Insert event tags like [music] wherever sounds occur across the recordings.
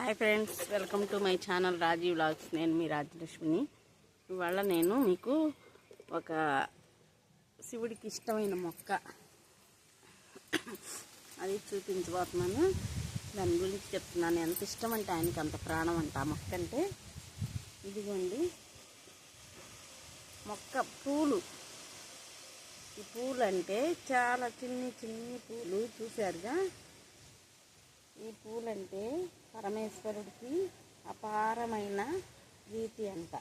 Hi friends welcome to my channel Rajiv blogs నేను మీ రాజలక్ష్మిని. ఇవాళ నేను మీకు ఒక శివుడికి ఇష్టమైన మొక్క. అది చూపించబోతున్నాను. దాని గురించి చెప్తున్నాను. ఎంత ఇష్టం అంటే ఆయనకి అంత ప్రాణం అంట. ఆ మొక్క అంటే ఇదిగోండి. మొక్క పూలు. ఈ పూలు అంటే చాలా చిన్ని చిన్ని పూలు. చూశారుగా? ఈ పూలంటే పరమేశ్వరుడికి అపారమైన ప్రీతి అంట.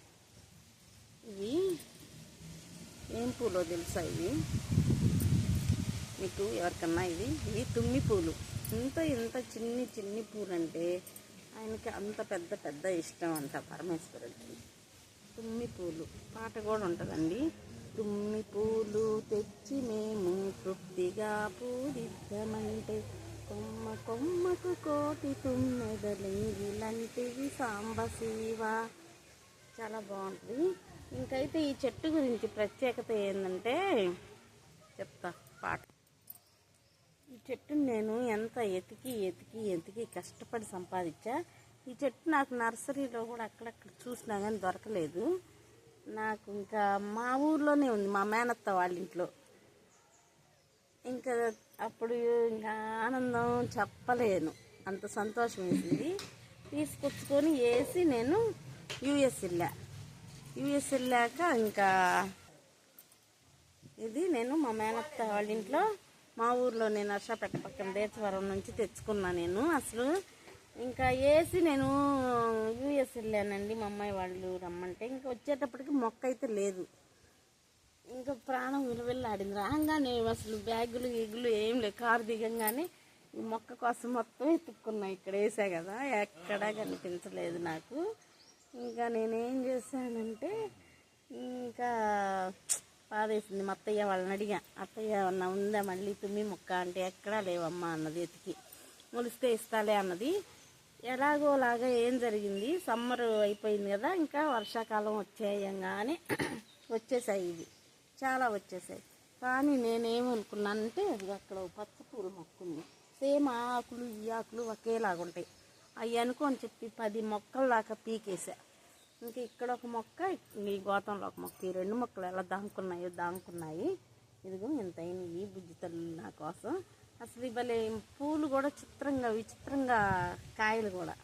ఇవి ఏం పూలో తెలుసా ఇవి? మీకు ఎవరికన్నా ఇవి? ఇవి తుమ్మి పూలు. ఇంత ఇంత చిన్ని చిన్ని పూలు అంటే ఆయనకి అంత పెద్ద పెద్ద ఇష్టం అంట పరమేశ్వరుడికి. తుమ్మి పూలు. పాట కూడా ఉంటుందండి. తుమ్మి పూలు తెచ్చి మేము తృప్తిగా పూరిద్దామంటే కొమ్మ కొమ్మకు కోటి తుమ్మెదలింగిలంటివి సాంబ శివ చాలా బాగుంటుంది ఇంకైతే ఈ చెట్టు గురించి ప్రత్యేకత ఏంటంటే చెప్తా పాట. ఈ చెట్టుని నేను ఎంత ఎతికి ఎతికి ఎతికి కష్టపడి సంపాదించా. ఈ చెట్టు నాకు నర్సరీలో కూడా అక్కడక్కడ చూసినా కానీ దొరకలేదు. నాకు ఇంకా మా ఊర్లోనే ఉంది మా మేనత్త వాళ్ళ ఇంట్లో. ఇంకా అప్పుడు ఇంకా ఆనందం చెప్పలేను. అంత సంతోషం వేసింది. తీసుకొచ్చుకొని వేసి నేను యూఎస్ వెళ్ళా. యూఎస్ వెళ్ళాక ఇంకా ఇది నేను మా మేనత్త వాళ్ళ ఇంట్లో మా ఊర్లో నేను నర్సాపేట పక్కన దేశవరం నుంచి తెచ్చుకున్నా నేను అసలు. ఇంకా వేసి నేను యూఎస్ వెళ్ళానండి మా అమ్మాయి వాళ్ళు రమ్మంటే. ఇంకా వచ్చేటప్పటికి మొక్క అయితే లేదు. ఇంకా ప్రాణం విలువెళ్ళాడింది రాగానే అసలు బ్యాగులు గిగులు ఏం లేవు. కారు దిగంగానే ఈ మొక్క కోసం మొత్తం ఎత్తుక్కున్నా. ఇక్కడ వేసా కదా ఎక్కడా కనిపించలేదు నాకు. ఇంకా నేనేం చేశానంటే ఇంకా బాధేసింది మా అత్తయ్య వాళ్ళని అడిగా. అత్తయ్య ఏమన్నా ఉందా మళ్ళీ తుమ్మి మొక్క? అంటే ఎక్కడా లేవమ్మా అన్నది ఎతికి. మొలిస్తే ఇస్తాలే అన్నది. ఎలాగోలాగా ఏం జరిగింది? సమ్మర్ అయిపోయింది కదా ఇంకా వర్షాకాలం వచ్చేయంగానే [clears throat] వచ్చేసాయి ఇవి. చాలా వచ్చేసాయి. కానీ నేనేమనుకున్నానంటే అది అక్కడ పచ్చ పూల మొక్క ఉంది. సేమ్ ఆ ఆకులు ఈ ఆకులు ఒకేలాగా ఉంటాయి. అవి అనుకోని చెప్పి పది మొక్కల దాకా పీకేసా ఇంకా ఇక్కడ ఒక మొక్క ఈ గోతంలో ఒక మొక్క. ఈ రెండు మొక్కలు ఎలా దాంకున్నాయో దాముకున్నాయి ఇదిగో ఇంత అయినాయి బుజ్జి తల్లి నా కోసం. అసలు ఇవ్వలే పూలు కూడా చిత్రంగా విచిత్రంగా కాయలు కూడా.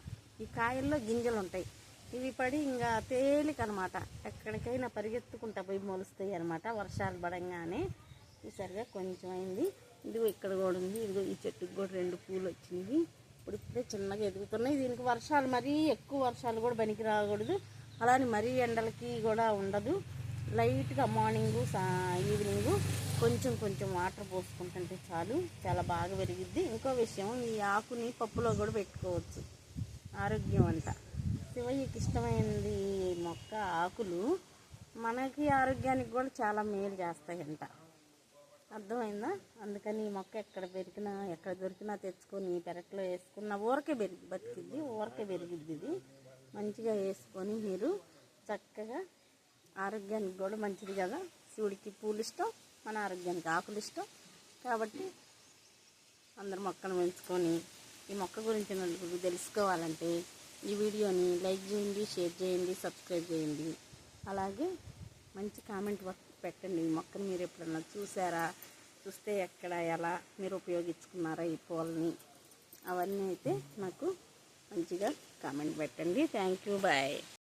ఈ కాయల్లో గింజలు ఉంటాయి ఇవి పడి ఇంకా తేలికనమాట. ఎక్కడికైనా పరిగెత్తుకుంటా పోయి మొలుస్తాయి అనమాట వర్షాలు పడంగానే ఈసారిగా కొంచెం అయింది ఇదిగో ఇక్కడ కూడా ఉంది. ఇదిగో ఈ చెట్టుకు కూడా రెండు పూలు వచ్చింది ఇప్పుడు ఇప్పుడే చిన్నగా ఎదుగుతున్నాయి. దీనికి వర్షాలు మరీ ఎక్కువ వర్షాలు కూడా పనికి రాకూడదు. అలానే మరీ ఎండలకి కూడా ఉండదు. లైట్గా మార్నింగు సా ఈవినింగు కొంచెం కొంచెం వాటర్ పోసుకుంటుంటే చాలు. చాలా బాగా పెరిగిద్ది. ఇంకో విషయం ఈ ఆకుని పప్పులో కూడా పెట్టుకోవచ్చు. ఆరోగ్యం అంట శివయ్యకి ఇష్టమైనది మొక్క ఆకులు మనకి ఆరోగ్యానికి కూడా చాలా మేలు చేస్తాయంట. అర్థమైందా? అందుకని ఈ మొక్క ఎక్కడ పెరిగినా ఎక్కడ దొరికినా తెచ్చుకొని పెరట్లో వేసుకున్న ఊరకే పెరిగి బతికిద్ది ఊరకే పెరిగిద్ది ఇది. మంచిగా వేసుకొని మీరు చక్కగా ఆరోగ్యానికి కూడా మంచిది కదా. శివుడికి పూలు ఇష్టం మన ఆరోగ్యానికి ఆకులు ఇష్టం. కాబట్టి అందరు మొక్కను పెంచుకొని ఈ మొక్క గురించి నలుగురు తెలుసుకోవాలంటే ఈ వీడియోని లైక్ చేయండి షేర్ చేయండి సబ్స్క్రైబ్ చేయండి. అలాగే మంచి కామెంట్ పెట్టండి. ఈ మొక్కను మీరు ఎప్పుడన్నా చూసారా? చూస్తే ఎక్కడ ఎలా మీరు ఉపయోగించుకున్నారా ఈ పూలని? అవన్నీ అయితే నాకు మంచిగా కామెంట్ పెట్టండి. Thank you. బాయ్.